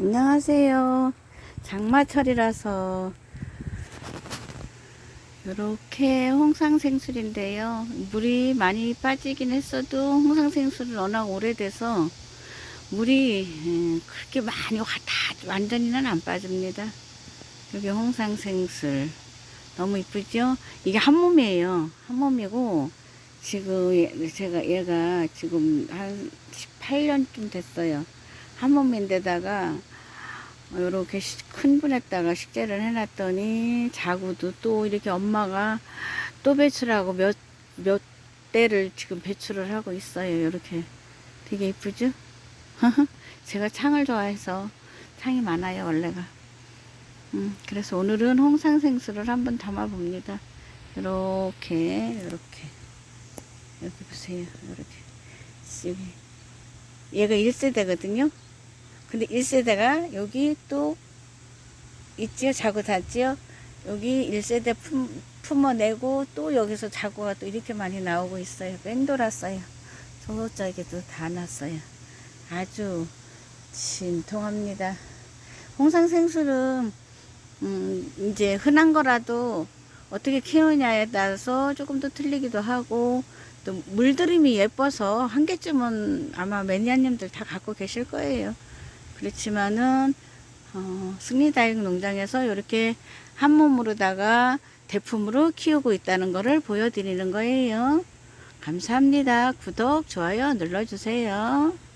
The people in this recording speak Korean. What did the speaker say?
안녕하세요. 장마철이라서 이렇게 홍상생술인데요. 물이 많이 빠지긴 했어도 홍상생술은 워낙 오래돼서 물이 음, 그렇게 많이 와- 다 완전히는 안 빠집니다. 여기 홍상생술 너무 이쁘죠? 이게 한 몸이에요. 한 몸이고 지금 얘- 제가 얘가 지금 한 18년쯤 됐어요. 한 몸인데다가 이렇게 큰 분에다가 식재를 해놨더니 자구도 또 이렇게 엄마가 또 배출하고 몇, 몇 대를 지금 배출을 하고 있어요. 이렇게 되게 이쁘죠? 제가 창을 좋아해서 창이 많아요, 원래가. 음, 그래서 오늘은 홍상생수를 한번 담아봅니다. 이렇게, 이렇게. 여기 보세요. 이렇게. 여기. 얘가 1세대거든요. 근데 1세대가 여기 또 있지요? 자구 닿지요? 여기 1세대 품, 품어내고 또 여기서 자구가 또 이렇게 많이 나오고 있어요. 뺑 돌았어요. 저쪽에도 다 났어요. 아주 신통합니다. 홍상생술은 음, 이제 흔한 거라도 어떻게 키우냐에 따라서 조금 더 틀리기도 하고 또 물들임이 예뻐서 한 개쯤은 아마 매니아님들 다 갖고 계실 거예요. 그렇지만은 어, 승리다육 농장에서 이렇게 한 몸으로다가 대품으로 키우고 있다는 것을 보여드리는 거예요. 감사합니다. 구독, 좋아요 눌러주세요.